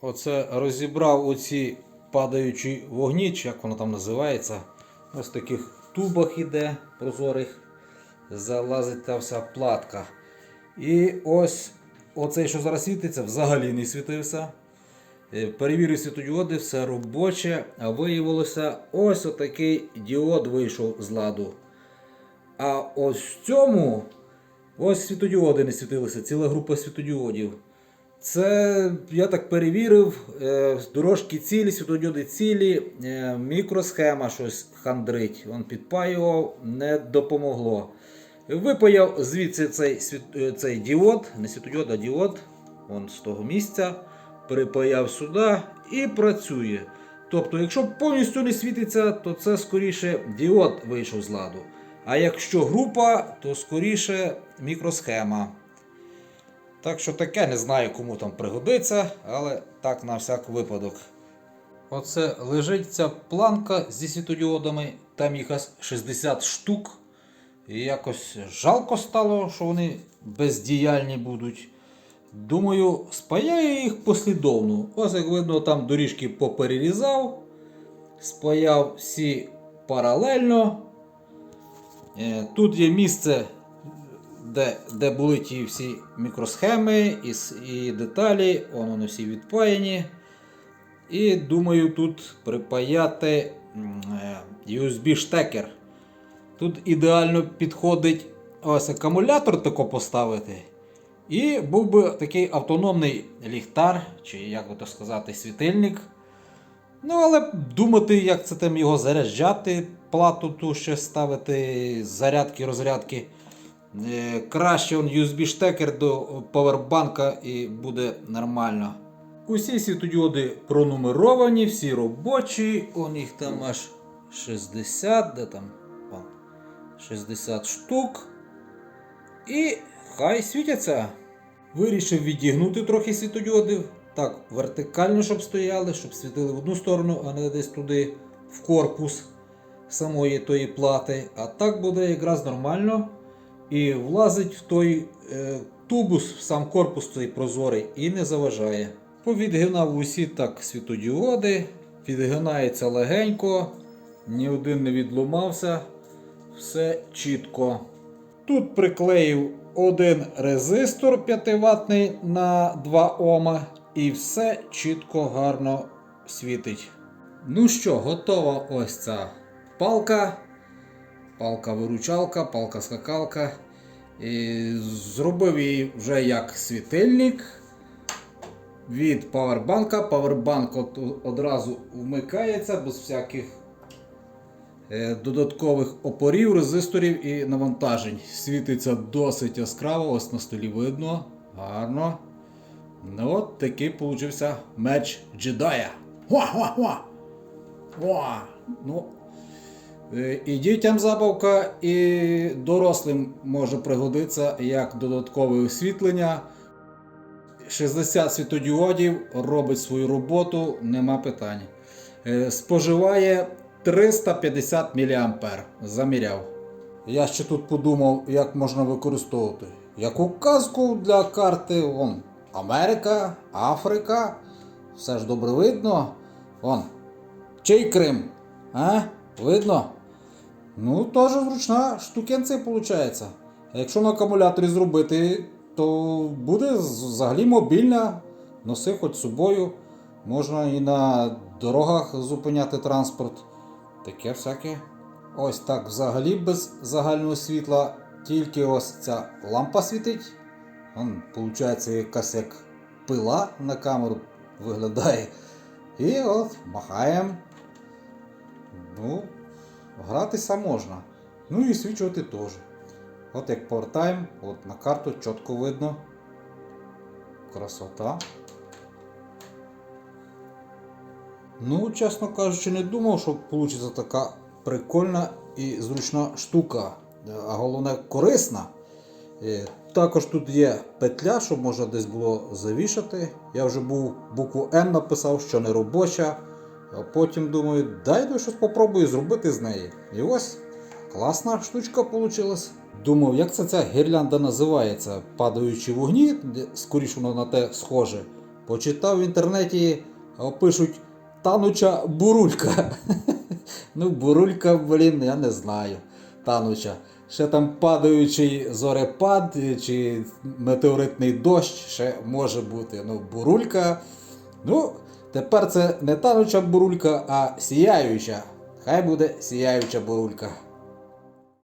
Оце розібрав оці падаючі вогні, чи як воно там називається. Ось в таких тубах іде прозорих. Залазить та вся платка. І ось оцей, що зараз світиться, взагалі не світився. Е, Перевірив світодіоди, все робоче, а виявилося, ось отакий діод вийшов з ладу. А ось в цьому ось світодіоди не світилися, ціла група світодіодів. Це я так перевірив, е, дорожки цілі, світодіоди цілі, е, мікросхема щось хандрить. Він підпаював, не допомогло. Випаяв звідси цей, е, цей діод, не світодіод, а діод, он з того місця, припаяв сюди і працює. Тобто, якщо повністю не світиться, то це скоріше діод вийшов з ладу. А якщо група, то скоріше мікросхема. Так що таке не знаю, кому там пригодиться, але так на всяк випадок. Оце лежить ця планка зі світодіодами, там їх 60 штук. І якось жалко стало, що вони бездіяльні будуть. Думаю, спаяю їх послідовно. Ось як видно, там доріжки поперерізав, спаяв всі паралельно. Е, Тут є місце, де, де були ті всі мікросхеми і, і деталі, Вон вони всі відпаяні. І думаю, тут припаяти е, USB-штекер. Тут ідеально підходить ось акумулятор тако поставити. І був би такий автономний ліхтар, чи як би то сказати, світильник. Ну, але думати, як це там його заряджати, плату ту ще ставити, зарядки, розрядки. Е, Краще он USB-штекер до павербанка і буде нормально. Усі світодіоди пронумеровані, всі робочі. У них там аж 60, де там? 60 штук. І хай світяться. Вирішив відігнути трохи світодіодів. Так, вертикально, щоб стояли, щоб світили в одну сторону, а не десь туди в корпус самої тої плати. А так буде якраз нормально. І влазить в той е, тубус, в сам корпус цей прозорий і не заважає. Повідгинав усі так світодіоди, відгинається легенько, ні один не відломався, все чітко. Тут приклеїв один резистор 5 ватний на 2 Ома і все чітко гарно світить. Ну що, готова ось ця палка. Палка-виручалка, палка-скакалка. І зробив її вже як світильник від павербанка. Павербанк от, одразу вмикається без всяких е, додаткових опорів, резисторів і навантажень. Світиться досить яскраво, ось на столі видно. Гарно. Ну от такий получився меч джедая. Ну, І дітям забавка, і дорослим може пригодитися як додаткове освітлення. 60 світодіодів робить свою роботу, нема питань. Е, Споживає 350 мА. Заміряв. Я ще тут подумав, як можна використовувати. Як указку для карти, вон, Америка, Африка. Все ж добре видно. Вон. Чий Крим? А? Видно? Ну, теж зручна штукенція виходить. Якщо на акумуляторі зробити, то буде взагалі мобільна. Носи хоч з собою. Можна і на дорогах зупиняти транспорт. Таке всяке. Ось так взагалі без загального світла. Тільки ось ця лампа світить. Виходить, якась як пила на камеру виглядає. І от махаємо. Ну, гратися можна. Ну і свічувати теж. От як повертаємо, от на карту чітко видно. Красота. Ну, чесно кажучи, не думав, що вийде така прикольна і зручна штука. А головне корисна. Е, Також тут є петля, щоб можна десь було завішати. Я вже був букву Н написав, що не робоча. А потім думаю, дай ну щось попробую зробити з неї. І ось класна штучка вийшла. Думав, як це ця гірлянда називається? Падаючі вогні, скоріше воно на те схоже. Почитав в інтернеті, пишуть тануча бурулька. ну, бурулька, блін, я не знаю. Тануча. Ще там падаючий зорепад чи метеоритний дощ ще може бути. Ну, бурулька. Ну, тепер це не тануча бурулька, а сіяюча. Хай буде сіяюча бурулька.